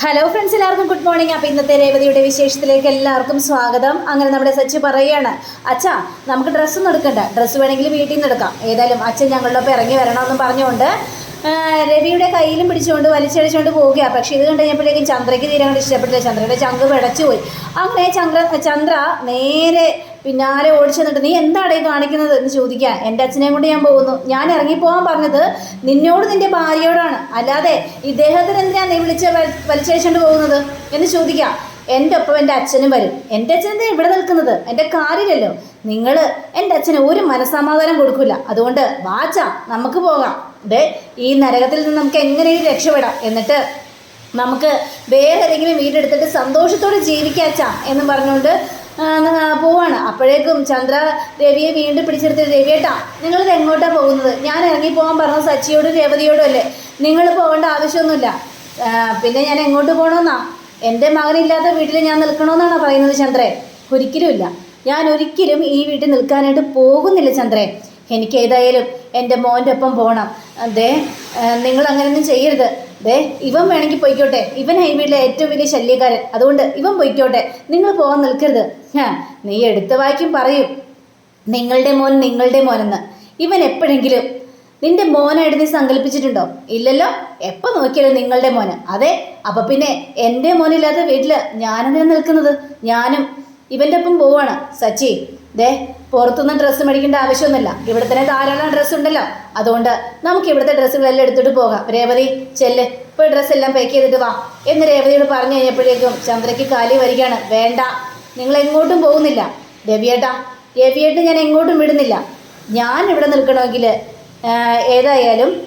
Hello friends എല്ലാവർക്കും good morning അപ്പോൾ ഇന്നത്തെ രേവതിയുടെ വിശേഷത്തിലേക്ക് എല്ലാവർക്കും സ്വാഗതം. അങ്ങനെ നമ്മുടെ സച്ചി പറയുകയാണ് അച്ഛാ നമുക്ക് ഡ്രസ്സൊന്നും എടുക്കണ്ട. ഡ്രസ്സ് വേണമെങ്കിൽ വീട്ടിൽ നിന്ന് എടുക്കാം. ഏതായാലും അച്ഛൻ ഞങ്ങളുടെ ഒപ്പം ഇറങ്ങി വരണമെന്ന് പറഞ്ഞുകൊണ്ട് രവിയുടെ കയ്യിലും പിടിച്ചുകൊണ്ട് വലിച്ചടിച്ചുകൊണ്ട് പോവുകയാണ് പക്ഷേ ഇത് കണ്ടു കഴിഞ്ഞപ്പോഴേക്കും ചന്ദ്രയ്ക്ക് തീരെ അങ്ങോട്ട് ഇഷ്ടപ്പെട്ടില്ല. ചന്ദ്രയുടെ ചങ്ക് പിടച്ചു പോയി. അങ്ങനെ ചന്ദ്ര ചന്ദ്ര നേരെ പിന്നാലെ ഓടിച്ചു നിന്നിട്ട് നീ എന്താണ് കാണിക്കുന്നത്? എന്ന് ചോദിക്കാൻ എന്റെ അച്ഛനെയും കൊണ്ട് ഞാൻ പോകുന്നു. ഞാൻ ഇറങ്ങിപ്പോകാൻ പറഞ്ഞത് നിന്നോട് നിന്റെ ഭാര്യയോടാണ്. അല്ലാതെ ഇദ്ദേഹത്തിന് എന്തിനാണ് നീ വിളിച്ച് വലിച്ചഴിച്ചുകൊണ്ട് പോകുന്നത്? എന്ന് ചോദിക്കാം. എന്റെ ഒപ്പം എന്റെ അച്ഛനും വരും. എന്റെ അച്ഛൻ എന്താ ഇവിടെ നിൽക്കുന്നത്? എന്റെ കാറിലല്ലോ. നിങ്ങൾ എന്റെ അച്ഛന് ഒരു മനസ്സമാധാനം കൊടുക്കില്ല അതുകൊണ്ട് വാച്ച നമുക്ക് പോകാം. ദേ ഈ നരകത്തിൽ നിന്ന് നമുക്ക് എങ്ങനെയും രക്ഷപ്പെടാം? എന്നിട്ട് നമുക്ക് വേറെ ഏതെങ്കിലും വീടെടുത്തിട്ട് സന്തോഷത്തോടെ ജീവിക്കാച്ചാ എന്ന് പറഞ്ഞുകൊണ്ട് പോവാണ്. അപ്പോഴേക്കും ചന്ദ്ര രവിയെ വീണ്ടും പിടിച്ചെടുത്ത് രവിയേട്ടാ നിങ്ങളിത് എങ്ങോട്ടാണ് പോകുന്നത്? ഞാൻ ഇറങ്ങി പോകാൻ പറഞ്ഞത് സച്ചിയോടും രേവതിയോടും അല്ലേ? നിങ്ങൾ പോകേണ്ട ആവശ്യമൊന്നുമില്ല. പിന്നെ ഞാൻ എങ്ങോട്ട് പോകണമെന്നാ എന്റെ മകനില്ലാത്ത വീട്ടിൽ ഞാൻ നിൽക്കണമെന്നാണോ പറയുന്നത് ചന്ദ്രേ ഒരിക്കലുമില്ല. ഞാൻ ഒരിക്കലും ഈ വീട്ടിൽ നിൽക്കാനായിട്ട് പോകുന്നില്ല ചന്ദ്രേ എനിക്ക് ഏതായാലും എന്റെ മോന്റെ ഒപ്പം പോകണം ദേ നിങ്ങൾ അങ്ങനെയൊന്നും ചെയ്യരുത്. ദേ ഇവൻ വേണമെങ്കിൽ പോയിക്കോട്ടെ. ഇവൻ ഈ വീട്ടിലെ ഏറ്റവും വലിയ ശല്യക്കാരൻ. അതുകൊണ്ട് ഇവൻ പോയിക്കോട്ടെ. നിങ്ങൾ പോകാൻ നിൽക്കരുത്. ഞാൻ നീ എടുത്ത വായിക്കും പറയും. നിങ്ങളുടെ മോൻ നിങ്ങളുടെ മോനെന്ന്. ഇവൻ എപ്പോഴെങ്കിലും നിന്റെ മോനായിട്ട് നീ സങ്കല്പിച്ചിട്ടുണ്ടോ? ഇല്ലല്ലോ. എപ്പോൾ നോക്കിയാലും നിങ്ങളുടെ മോന്. അതെ അപ്പോൾ പിന്നെ എന്റെ മോനില്ലാത്ത വീട്ടിൽ ഞാനെന്തിനാ നിൽക്കുന്നത്? ഞാനും ഇവന്റെ ഒപ്പം പോവാണ്. സച്ചി ദേ പുറത്തുനിന്ന് ഡ്രസ്സ് മേടിക്കേണ്ട ആവശ്യമൊന്നുമില്ല. ഇവിടെ തന്നെ ധാരാളം ഡ്രസ്സ് ഉണ്ടല്ലോ. അതുകൊണ്ട് നമുക്ക് ഇവിടുത്തെ ഡ്രസ്സുകളെല്ലാം എടുത്തിട്ട് പോകാം. രേവതി ചെല്ല്. ഇപ്പോൾ ഡ്രസ്സ് എല്ലാം പാക്ക് ചെയ്തിട്ട് വാ. എന്ന് രേവതിയോട് പറഞ്ഞു കഴിഞ്ഞപ്പോഴേക്കും ചന്ദ്രയ്ക്ക് കാലി വരികയാണ്. വേണ്ട നിങ്ങൾ എങ്ങോട്ടും പോകുന്നില്ല. രവിയേട്ടാ രവിയേട്ട് ഞാൻ എങ്ങോട്ടും വിടുന്നില്ല. ഞാൻ ഇവിടെ നിൽക്കണമെങ്കിൽ ഏതായാലും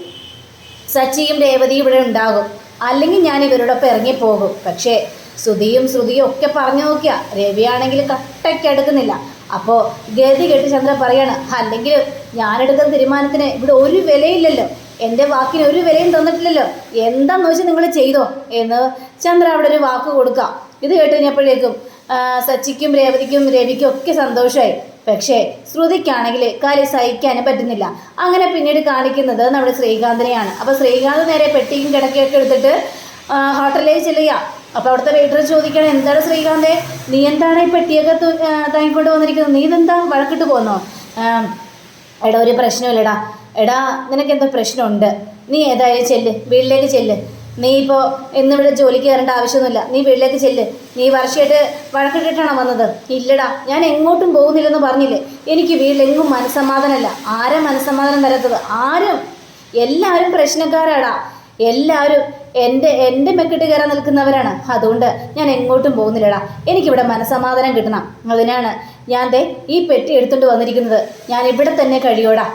സച്ചിയും രേവതിയും ഇവിടെ ഉണ്ടാകും. അല്ലെങ്കിൽ ഞാൻ ഇവരോടൊപ്പം ഇറങ്ങിപ്പോകും. പക്ഷേ ശ്രുതിയും ശ്രുതിയും ഒക്കെ പറഞ്ഞു നോക്കിയ. രവിയാണെങ്കിൽ കട്ടയ്ക്ക് എടുക്കുന്നില്ല അപ്പോൾ ഗതി കേട്ട് ചന്ദ്ര പറയാണ് അല്ലെങ്കിൽ ഞാനെടുക്കുന്ന തീരുമാനത്തിന് ഇവിടെ ഒരു വിലയില്ലല്ലോ. എന്റെ വാക്കിന് ഒരു വിലയും തന്നിട്ടില്ലല്ലോ. എന്താന്ന് വെച്ചാൽ നിങ്ങൾ ചെയ്തോ? എന്ന് ചന്ദ്ര അവിടെ ഒരു വാക്ക് കൊടുക്കാം. ഇത് കേട്ട് കഴിഞ്ഞപ്പോഴേക്കും സച്ചിക്കും രേവതിക്കും രവിക്കും ഒക്കെ സന്തോഷമായി പക്ഷേ ശ്രുതിക്കാണെങ്കിൽ കാര്യം സഹിക്കാനും പറ്റുന്നില്ല. അങ്ങനെ പിന്നീട് കാണിക്കുന്നത് നമ്മുടെ ശ്രീകാന്തിനെയാണ്. അപ്പോൾ ശ്രീകാന്ത് നേരെ പെട്ടിയും കിടക്കയൊക്കെ എടുത്തിട്ട് ഹോട്ടലിലേക്ക് ചെല്ലുക. അപ്പോൾ അവിടുത്തെ വെയിറ്റർ ചോദിക്കണം എന്താണ് ശ്രീകാന്തേ നീ എന്താണ് ഈ പെട്ടിയൊക്കെ താങ്ങിക്കൊണ്ട് വന്നിരിക്കുന്നത്? നീ ഇതെന്താ വഴക്കിട്ട് പോന്നോ? എടാ ഒരു പ്രശ്നമില്ലടാ. എടാ നിനക്ക് എന്തോ പ്രശ്നമുണ്ട്. നീ ഏതായാലും ചെല്ല്. വീട്ടിലേക്ക് ചെല്ല്. നീ ഇപ്പോൾ ഇന്നിവിടെ ജോലിക്ക് കയറേണ്ട ആവശ്യമൊന്നുമില്ല. നീ വീട്ടിലേക്ക് ചെല്ല്. നീ വർഷമായിട്ട് വഴക്കിട്ടിട്ടാണോ വന്നത്? ഇല്ലടാ ഞാൻ എങ്ങോട്ടും പോകുന്നില്ലെന്ന് പറഞ്ഞില്ലേ. എനിക്ക് വീട്ടിലെങ്ങും മനസ്സമാധാനമല്ല. ആരും മനസ്സമാധാനം തരാത്തത്? ആരും. എല്ലാവരും പ്രശ്നക്കാരാടാ. എല്ലാവരും എന്റെ എന്റെ മെക്കിട്ട് കയറാൻ നിൽക്കുന്നവരാണ്. അതുകൊണ്ട് ഞാൻ എങ്ങോട്ടും പോകുന്നില്ലടാ. എനിക്കിവിടെ മനസ്സമാധാനം കിട്ടണം. അതിനാണ് ഞാൻ ദേ ഈ പെട്ടി എടുത്തുകൊണ്ട് വന്നിരിക്കുന്നത്. ഞാൻ ഇവിടെ തന്നെ കഴിയോടാ.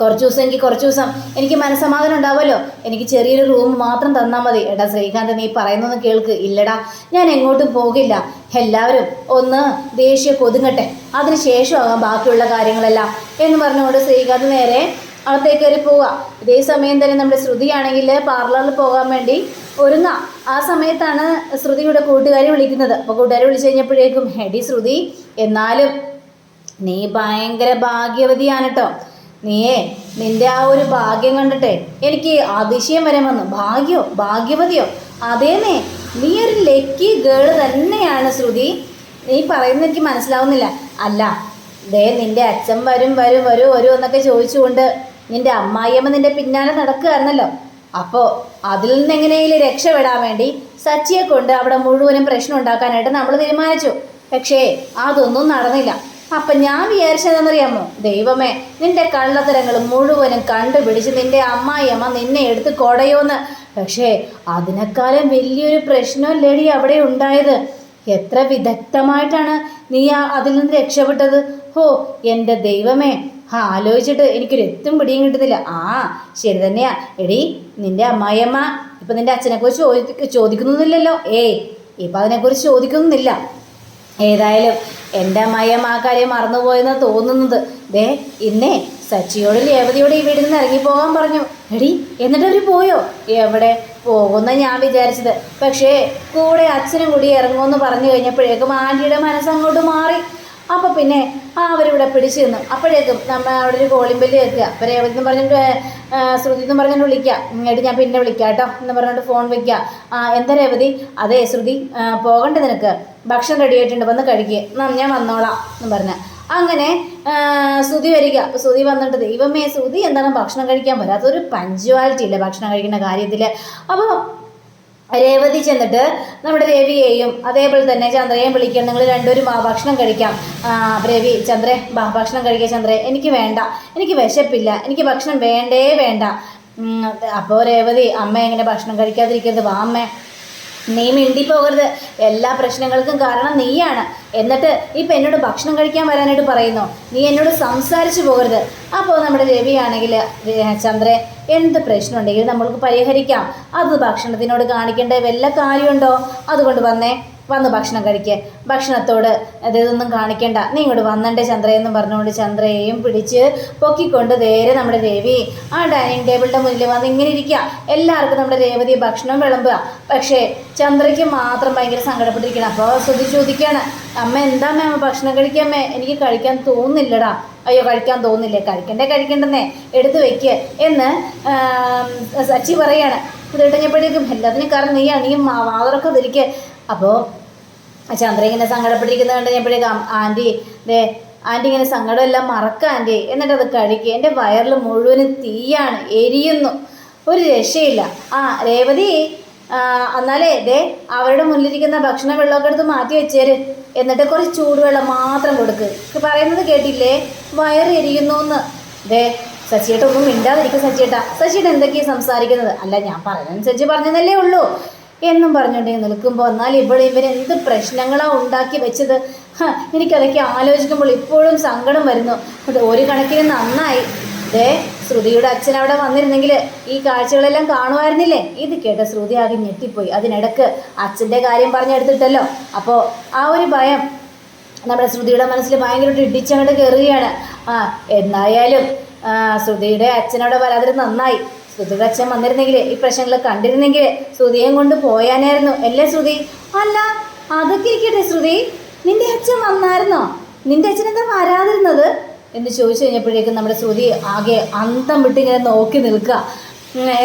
കുറച്ച് ദിവസം എനിക്ക് കുറച്ച് ദിവസം എനിക്ക് മനസ്സമാധാനം ഉണ്ടാവുമല്ലോ. എനിക്ക് ചെറിയൊരു റൂം മാത്രം തന്നാൽ മതി. എടാ ശ്രീകാന്ത് നീ പറയുന്നൊന്ന് കേൾക്ക്. ഇല്ലടാ ഞാൻ എങ്ങോട്ടും പോകില്ല. എല്ലാവരും ഒന്ന് ദേഷ്യം കൊതുങ്ങട്ടെ അതിന് ശേഷമാകാം ബാക്കിയുള്ള കാര്യങ്ങളെല്ലാം എന്ന് പറഞ്ഞുകൊണ്ട് ശ്രീകാന്ത് നേരെ അകത്തേക്ക് കയറി പോവുക. ഇതേ സമയം തന്നെ നമ്മുടെ ശ്രുതിയാണെങ്കിൽ പാർലറിൽ പോകാൻ വേണ്ടി ഒരുങ്ങാം ആ സമയത്താണ് ശ്രുതിയുടെ കൂട്ടുകാരി വിളിക്കുന്നത്. അപ്പോൾ കൂട്ടുകാരി വിളിച്ചു കഴിഞ്ഞപ്പോഴേക്കും ഹെഡി ശ്രുതി എന്നാലും നീ ഭയങ്കര ഭാഗ്യവതിയാണ് കേട്ടോ നീയേ നിന്റെ ആ ഒരു ഭാഗ്യം കണ്ടിട്ടെ എനിക്ക് അതിശയം വരെ വന്നു. ഭാഗ്യോ ഭാഗ്യവതിയോ? അതേന്നേ നീ ഒരു ലക്കി ഗേൾ തന്നെയാണ് ശ്രുതി. നീ പറയുന്നത് എനിക്ക് മനസ്സിലാവുന്നില്ല. അല്ല ദേ നിന്റെ അച്ഛൻ വരും വരും വരും വരും എന്നൊക്കെ ചോദിച്ചുകൊണ്ട് നിന്റെ അമ്മായിയമ്മ നിന്റെ പിന്നാലെ നടക്കുകയായിരുന്നല്ലോ. അപ്പോൾ അതിൽ നിന്ന് എങ്ങനെയെങ്കിലും രക്ഷപ്പെടാൻ വേണ്ടി സച്ചിയെ കൊണ്ട് അവിടെ മുഴുവനും പ്രശ്നം ഉണ്ടാക്കാനായിട്ട് നമ്മൾ തീരുമാനിച്ചു. പക്ഷേ അതൊന്നും നടന്നില്ല. അപ്പം ഞാൻ വിചാരിച്ചതെന്നറിയാമോ ദൈവമേ നിന്റെ കള്ളത്തരങ്ങൾ മുഴുവനും കണ്ടുപിടിച്ച് നിന്റെ അമ്മായിയമ്മ നിന്നെ എടുത്ത് കൊടയോന്ന്. പക്ഷേ അതിനേക്കാളും വലിയൊരു പ്രശ്നമല്ലേടി അവിടെ ഉണ്ടായത്? എത്ര വിദഗ്ധമായിട്ടാണ് നീ അതിൽ നിന്ന് രക്ഷപ്പെട്ടത്? ഹോ എന്റെ ദൈവമേ ആ ആലോചിച്ചിട്ട് എനിക്കൊരു എത്തും പിടിയും കിട്ടുന്നില്ല. ആ ശരി തന്നെയാ. എടി നിന്റെ അമ്മായിയമ്മ ഇപ്പം നിന്റെ അച്ഛനെക്കുറിച്ച് ചോദി ചോദിക്കുന്നില്ലല്ലോ ഏയ് ഇപ്പം അതിനെക്കുറിച്ച് ചോദിക്കുന്നില്ല ഏതായാലും എന്റെ അമ്മായിയമ്മ ആ കാര്യം മറന്നുപോയെന്ന് തോന്നുന്നത്. ദേ ഇന്നേ സച്ചിയോടും രേവതിയോടും ഈ വീട്ടിൽ നിന്ന് ഇറങ്ങിപ്പോകാൻ പറഞ്ഞു. എടി എന്നിട്ട് അവർ പോയോ? എവിടെ പോകുന്ന ഞാൻ വിചാരിച്ചത്. പക്ഷേ കൂടെ അച്ഛനും കൂടി ഇറങ്ങുമെന്ന് പറഞ്ഞു കഴിഞ്ഞപ്പോഴേക്കും ആന്റിയുടെ മനസ്സങ്ങോട്ട് മാറി. അപ്പോൾ പിന്നെ ആ അവരിവിടെ പിടിച്ചു നിന്നു. അപ്പോഴേക്കും നമ്മൾ അവിടെ ഒരു കോളിംഗ് ബെല്ല് കേൾക്കുക. അപ്പോൾ രേവതി പറഞ്ഞിട്ട് ശ്രുതി എന്ന് പറഞ്ഞിട്ട് വിളിക്കാം ഇങ്ങോട്ട് ഞാൻ പിന്നെ വിളിക്കാം കേട്ടോ എന്ന് പറഞ്ഞിട്ട് ഫോൺ വെക്കുക. ആ എന്താ രേവതി? അതെ ശ്രുതി പോകണ്ടേ നിനക്ക്. ഭക്ഷണം റെഡി ആയിട്ടുണ്ട്. വന്ന് കഴിക്കുക എന്നാ ഞാൻ വന്നോളാം എന്ന് പറഞ്ഞ. അങ്ങനെ ശ്രുതി വരിക. അപ്പോൾ ശ്രുതി വന്നിട്ട് ദൈവമേ ശ്രുതി എന്താണ് ഭക്ഷണം കഴിക്കാൻ വരാത്തൊരു പഞ്ച്വാലിറ്റി ഇല്ല ഭക്ഷണം കഴിക്കുന്ന കാര്യത്തിൽ അപ്പോൾ രേവതി ചെന്നിട്ട് നമ്മുടെ രവിയെയും അതേപോലെ തന്നെ ചന്ദ്രയെയും വിളിക്കണം നിങ്ങൾ രണ്ടുപേരും ആ ഭക്ഷണം കഴിക്കാം. രവി ചന്ദ്രേ ഭക്ഷണം കഴിക്കാം ചന്ദ്രേ എനിക്ക് വേണ്ട. എനിക്ക് വിശപ്പില്ല. എനിക്ക് ഭക്ഷണം വേണ്ടേ വേണ്ട. അപ്പോൾ രേവതി അമ്മ എങ്ങനെ ഭക്ഷണം കഴിക്കാതിരിക്കുന്നത്? വാ അമ്മേ. നീ മിണ്ടി പോകരുത്. എല്ലാ പ്രശ്നങ്ങൾക്കും കാരണം നീയാണ്. എന്നിട്ട് ഇപ്പം എന്നോട് ഭക്ഷണം കഴിക്കാൻ വരാനായിട്ട് പറയുന്നു. നീ എന്നോട് സംസാരിച്ചു പോകരുത്. അപ്പോൾ നമ്മുടെ രവിയാണെങ്കിൽ ചന്ദ്രൻ എന്ത് പ്രശ്നമുണ്ടെങ്കിലും നമ്മൾക്ക് പരിഹരിക്കാം. അത് ഭക്ഷണത്തിനോട് കാണിക്കേണ്ട വല്ല കാര്യമുണ്ടോ? അതുകൊണ്ട് വന്നേ. വന്ന് ഭക്ഷണം കഴിക്കുക ഭക്ഷണത്തോട് ഇതൊന്നും കാണിക്കേണ്ട. നീ ഇങ്ങോട്ട് വന്നണ്ടേ ചന്ദ്രയെന്നും പറഞ്ഞുകൊണ്ട് ചന്ദ്രയെയും പിടിച്ച് പൊക്കിക്കൊണ്ട് നേരെ നമ്മുടെ രവി ആ ഡൈനിങ് ടേബിളിന്റെ മുന്നിൽ വന്ന് ഇങ്ങനെ ഇരിക്കുക എല്ലാവർക്കും നമ്മുടെ രേവതി ഭക്ഷണം വിളമ്പുക. പക്ഷേ ചന്ദ്രയ്ക്ക് മാത്രം ഭയങ്കര സങ്കടപ്പെട്ടിരിക്കണം. അപ്പോൾ ശ്രുതി ചോദിക്കുകയാണ് അമ്മ എന്താ അമ്മ ഭക്ഷണം കഴിക്കാമേ എനിക്ക് കഴിക്കാൻ തോന്നുന്നില്ലടാ. അയ്യോ കഴിക്കാൻ തോന്നുന്നില്ലേ. കഴിക്കണ്ടേ കഴിക്കണ്ടെന്നേ. എടുത്തു വെക്ക്. എന്ന് സച്ചി പറയാണ്. ഇത് കഴിഞ്ഞപ്പോഴേക്കും എല്ലാത്തിനും കാരണം നീയാണ് നീ വാതറൊക്കെ ധരിക്കുക അപ്പോൾ ചന്ദ്ര ഇങ്ങനെ സങ്കടപ്പെട്ടിരിക്കുന്നത് കണ്ട് കഴിഞ്ഞപ്പോഴേക്കും ആന്റി ദേ ആന്റി ഇങ്ങനെ സങ്കടമെല്ലാം മറക്കുക ആന്റി. എന്നിട്ട് അത് കഴിക്കുക എന്റെ വയറിൽ മുഴുവനും തീയാണ് എരിയുന്നു. ഒരു രക്ഷയില്ല. ആ രേവതി എന്നാലേ ദേ അവരുടെ മുന്നിലിരിക്കുന്ന ഭക്ഷണ വെള്ളമൊക്കെ എടുത്ത് മാറ്റി വെച്ചേര്. എന്നിട്ട് കുറച്ച് ചൂടുവെള്ളം മാത്രം കൊടുക്ക്. പറയുന്നത് കേട്ടില്ലേ? വയറ് എരിയുന്നു എന്ന് ദേ സച്ചിയേട്ട ഒന്നും മിണ്ടാതിരിക്കും സച്ചിയേട്ട. സച്ചിയേട്ട എന്തൊക്കെയാണ് സംസാരിക്കുന്നത്? അല്ല ഞാൻ പറഞ്ഞനുസരിച്ച് പറഞ്ഞതല്ലേ ഉള്ളൂ. എന്നും പറഞ്ഞുകൊണ്ട് നിൽക്കുമ്പോൾ എന്നാൽ ഇവിടെ ഇവർ എന്ത് പ്രശ്നങ്ങളാണ് ഉണ്ടാക്കി വെച്ചത്? എനിക്കതൊക്കെ ആലോചിക്കുമ്പോൾ ഇപ്പോഴും സങ്കടം വരുന്നു. ഒരു കണക്കിന് നന്നായി. ദേ ശ്രുതിയുടെ അച്ഛൻ അവിടെ വന്നിരുന്നെങ്കിൽ ഈ കാഴ്ചകളെല്ലാം കാണുമായിരുന്നില്ലേ? ഇത് കേട്ട ശ്രുതി ആകെ ഞെട്ടിപ്പോയി. അതിനിടക്ക് അച്ഛന്റെ കാര്യം പറഞ്ഞെടുത്തിട്ടല്ലോ. അപ്പോൾ ആ ഒരു ഭയം നമ്മുടെ ശ്രുതിയുടെ മനസ്സിൽ ഭയങ്കരമായിട്ട് ഇടിച്ചങ്ങോട്ട് കയറുകയാണ്. ആ എന്തായാലും ആ, ശ്രുതിയുടെ അച്ഛനോട് വരാതിരുന്ന് നന്നായി. ശ്രുതിയുടെ വന്നിരുന്നെങ്കിൽ ഈ പ്രശ്നങ്ങൾ കണ്ടിരുന്നെങ്കിൽ ശ്രുതിയും കൊണ്ട് പോയാനായിരുന്നു. അല്ലേ ശ്രുതി? അല്ല അതൊക്കെ ഇരിക്കട്ടെ ശ്രുതി. നിന്റെ അച്ഛൻ വന്നായിരുന്നോ? നിന്റെ അച്ഛൻ എന്താ വരാതിരുന്നത്? എന്ന് ചോദിച്ചു കഴിഞ്ഞപ്പോഴേക്കും നമ്മുടെ ശ്രുതി ആകെ അന്തം വിട്ട് ഇങ്ങനെ നോക്കി നിൽക്കുക.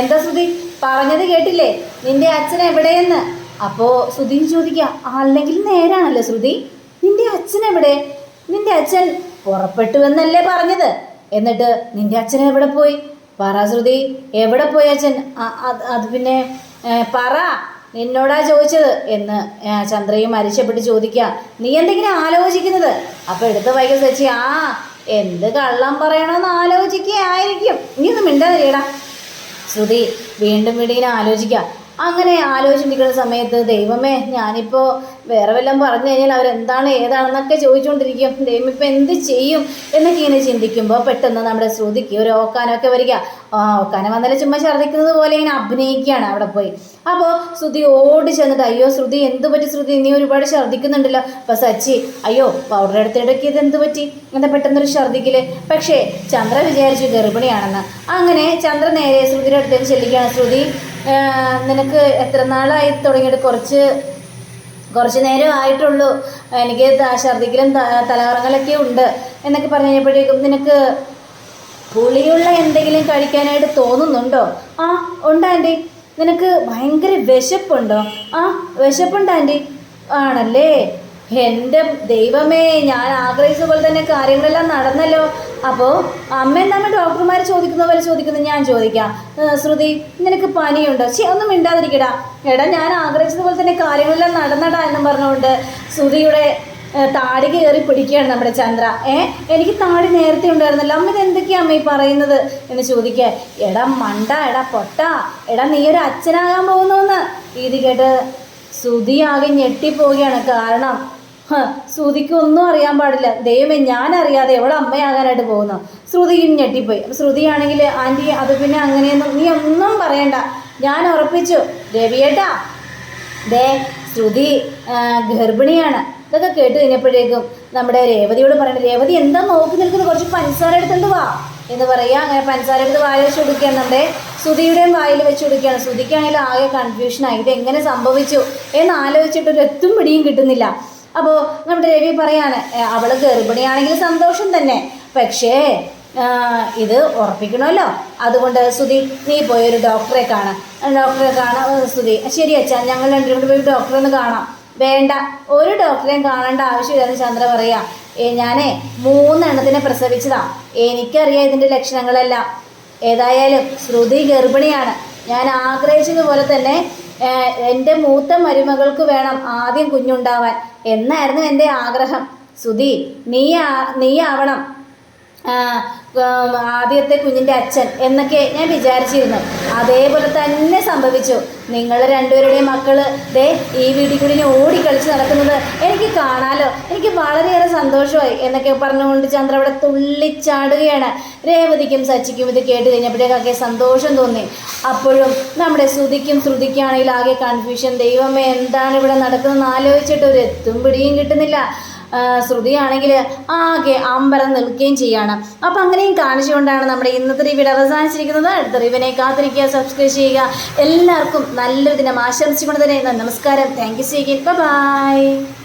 എന്താ ശ്രുതി? പറഞ്ഞത് കേട്ടില്ലേ? നിന്റെ അച്ഛൻ എവിടെയെന്ന്? അപ്പോ ശ്രുതി ചോദിക്കുക അല്ലെങ്കിൽ നേരാണല്ലോ ശ്രുതി. നിന്റെ അച്ഛൻ എവിടെ? നിന്റെ അച്ഛൻ പുറപ്പെട്ടു എന്നല്ലേ പറഞ്ഞത്? എന്നിട്ട് നിന്റെ അച്ഛൻ എവിടെ പോയി? പറ ശ്രുതി എവിടെ പോയി അച്ഛൻ? അത് പിന്നെ പറ നിന്നോടാ ചോദിച്ചത് എന്ന് ചന്ദ്രയും അരിശപ്പെട്ട് ചോദിക്കുക നീ എന്തെങ്കിലും ആലോചിക്കുന്നത്? അപ്പോൾ എടുത്ത വൈകി സച്ചി ആ എന്ത് കള്ളം പറയണമെന്ന് ആലോചിക്കുകയായിരിക്കും. നീ ഒന്ന് മിണ്ടാതിരിയടാ. ശ്രുതി വീണ്ടും വീണ്ടും ഇങ്ങനെ ആലോചിക്കുക അങ്ങനെ ആലോചിച്ചിരിക്കുന്ന സമയത്ത് ദൈവമേ ഞാനിപ്പോൾ വേറെ വല്ലതും പറഞ്ഞു കഴിഞ്ഞാൽ അവരെന്താണ് ഏതാണെന്നൊക്കെ ചോദിച്ചുകൊണ്ടിരിക്കും ദൈവം ഇപ്പം എന്ത് ചെയ്യും? എന്നൊക്കെ ഇങ്ങനെ ചിന്തിക്കുമ്പോൾ പെട്ടെന്ന് നമ്മുടെ ശ്രുതിക്ക് ഒരു ഓക്കാനൊക്കെ വരിക. ഓക്കാനം വന്നാലും ചുമ്മാ ഛർദ്ദിക്കുന്നത് പോലെ ഇങ്ങനെ അഭിനയിക്കുകയാണ് അവിടെ പോയി. അപ്പോൾ ശ്രുതി ഓടി ചെന്നിട്ട് അയ്യോ ശ്രുതി എന്ത് പറ്റി ശ്രുതി? നീ ഒരുപാട് ഛർദ്ദിക്കുന്നുണ്ടല്ലോ. അപ്പോൾ സച്ചി അയ്യോ പൗഡർ എടുത്തിടയ്ക്ക് ഇത് എന്ത് പറ്റി? എന്താ പെട്ടെന്നൊരു ഛർദ്ദിക്കിൽ. പക്ഷേ ചന്ദ്ര വിചാരിച്ചു ഗർഭിണിയാണെന്ന്. അങ്ങനെ ചന്ദ്ര നേരെ ശ്രുതിയുടെ അടുത്തേക്ക് ചെല്ലിക്കുകയാണ് ശ്രുതി നിനക്ക് എത്ര നാളായി തുടങ്ങിയിട്ട്? കുറച്ച് കുറച്ച് നേരം ആയിട്ടുള്ളൂ. എനിക്ക് ഛർദിക്കലും തലകറങ്ങലൊക്കെ ഉണ്ട്. എന്നൊക്കെ പറഞ്ഞു കഴിഞ്ഞപ്പോഴേക്കും നിനക്ക് പുളിയുള്ള എന്തെങ്കിലും കഴിക്കാനായിട്ട് തോന്നുന്നുണ്ടോ? ആ ഉണ്ട് ആന്റി. നിനക്ക് ഭയങ്കര വിശപ്പുണ്ടോ? ആ വിശപ്പുണ്ട് ആന്റി. ആണല്ലേ? എന്റെ ദൈവമേ ഞാൻ ആഗ്രഹിച്ച പോലെ തന്നെ കാര്യങ്ങളെല്ലാം നടന്നല്ലോ. അപ്പോൾ അമ്മ എന്താണ് ഡോക്ടർമാർ ചോദിക്കുന്ന പോലെ ചോദിക്കുന്നത് ഞാൻ ചോദിക്കാം. ശ്രുതി നിനക്ക് പനിയുണ്ടോ? ശരി ഒന്നും മിണ്ടാതിരിക്കടാ. എടാ ഞാൻ ആഗ്രഹിച്ചതുപോലെ തന്നെ കാര്യങ്ങളെല്ലാം നടന്നടാ എന്നും പറഞ്ഞുകൊണ്ട് ശ്രുതിയുടെ താടി കയറി പിടിക്കുകയാണ് നമ്മുടെ ചന്ദ്ര. ഏ എനിക്ക് താടി നേരത്തെ ഉണ്ടായിരുന്നല്ലോ. അമ്മ ഇത് എന്തൊക്കെയാ അമ്മ ഈ പറയുന്നത്? എന്ന് ചോദിക്കുക എടാ മണ്ട എടാ പൊട്ട. എടാ നീ ഒരു അച്ഛനാകാൻ പോകുന്നു എന്ന് ഇത് കേട്ട് ശ്രുതി ആകെ ഞെട്ടിപ്പോവുകയാണ്. കാരണം ശ്രുതിക്ക് ഒന്നും അറിയാൻ പാടില്ല. ദൈവമേ ഞാൻ അറിയാതെ എവിടെ അമ്മയാകാനായിട്ട് പോകുന്നു? ശ്രുതിയും ഞെട്ടിപ്പോയി. ശ്രുതിയാണെങ്കിൽ ആന്റി അത് പിന്നെ അങ്ങനെയൊന്നും നീ ഒന്നും പറയണ്ട. ഞാൻ ഉറപ്പിച്ചു. രവിയേട്ടാ ദേ ശ്രുതി ഗർഭിണിയാണ്. ഇതൊക്കെ കേട്ട് കഴിഞ്ഞപ്പോഴേക്കും നമ്മുടെ രേവതിയോട് പറയുന്നത് രേവതി എന്താ നോക്കി നിൽക്കുന്നത്? കുറച്ച് പഞ്ചസാര എടുത്തുകൊണ്ട് വാ. എന്ന് പറയുക. അങ്ങനെ പഞ്ചസാര എടുത്ത് വായിൽ വെച്ച് കൊടുക്കുകയാണ്. നമ്മുടെ ശ്രുതിയുടെയും വായിൽ വെച്ച് കൊടുക്കുകയാണ്. ശ്രുതിക്കാണെങ്കിൽ ആകെ കൺഫ്യൂഷനായി ഇത് എങ്ങനെ സംഭവിച്ചു? എന്ന് ആലോചിച്ചിട്ട് ഒരു എത്തും പിടിയും കിട്ടുന്നില്ല. അപ്പോൾ നമ്മുടെ രവി പറയാണ് അവൾ ഗർഭിണിയാണെങ്കിൽ സന്തോഷം തന്നെ. പക്ഷേ ഇത് ഉറപ്പിക്കണമല്ലോ. അതുകൊണ്ട് സുധി നീ പോയി ഒരു ഡോക്ടറെ കാണാം. ഡോക്ടറെ കാണാം സുധി ശരി അച്ഛാ ഞങ്ങൾ രണ്ടുപേരും കൂടി പോയി ഡോക്ടറെ ഒന്ന് കാണാം. വേണ്ട ഒരു ഡോക്ടറെയും കാണേണ്ട ആവശ്യമില്ലെന്ന് ചന്ദ്ര പറയാ. ഞാനേ മൂന്നെണ്ണത്തിനെ പ്രസവിച്ചതാ. എനിക്കറിയാം ഇതിന്റെ ലക്ഷണങ്ങളെല്ലാം. ഏതായാലും ശ്രുതി ഗർഭിണിയാണ്. ഞാൻ ആഗ്രഹിച്ചതുപോലെ തന്നെ എന്റെ മൂത്ത മരുമകൾക്ക് വേണം ആദ്യം കുഞ്ഞുണ്ടാവാൻ. എന്നായിരുന്നു എന്റെ ആഗ്രഹം. സുധി നീ നീ ആവണം ആദ്യത്തെ കുഞ്ഞിന്റെ അച്ഛൻ എന്നൊക്കെ ഞാൻ വിചാരിച്ചിരുന്നു. അതേപോലെ തന്നെ സംഭവിച്ചു. നിങ്ങൾ രണ്ടുപേരുടെയും മക്കൾ ദേ ഈ വീട്ടിൽ കൂടി ഓടിക്കളിച്ച് നടക്കുന്നത് എനിക്ക് കാണാലോ? എനിക്ക് വളരെയേറെ സന്തോഷമായി എന്നൊക്കെ പറഞ്ഞുകൊണ്ട് ചന്ദ്ര അവിടെ തുള്ളിച്ചാടുകയാണ്. രേവതിക്കും സച്ചിക്കും ഇത് കേട്ട് കഴിഞ്ഞപ്പോഴേക്കൊക്കെ സന്തോഷം തോന്നി. അപ്പോഴും നമ്മുടെ ശ്രുതിക്കും ശ്രുതിക്കാണെങ്കിൽ ആകെ കൺഫ്യൂഷൻ ദൈവമേ എന്താണ് ഇവിടെ നടക്കുന്നത് ആലോചിച്ചിട്ട് ഒരു എത്തും പിടിയും കിട്ടുന്നില്ല. ശ്രുതിയാണെങ്കിൽ ആകെ അമ്പരം നിൽക്കുകയും ചെയ്യാണ്. അപ്പം അങ്ങനെയും കാണിച്ചുകൊണ്ടാണ് നമ്മുടെ ഇന്നത്തെ റിവ്യൂടെ അവസാനിച്ചിരിക്കുന്നത്. അടുത്ത റിവിനെ കാത്തിരിക്കുക സബ്സ്ക്രൈബ് ചെയ്യുക. എല്ലാവർക്കും നല്ലൊരു ദിനം ആശംസിച്ചുകൊണ്ട് തന്നെ നമസ്കാരം. Thank you C by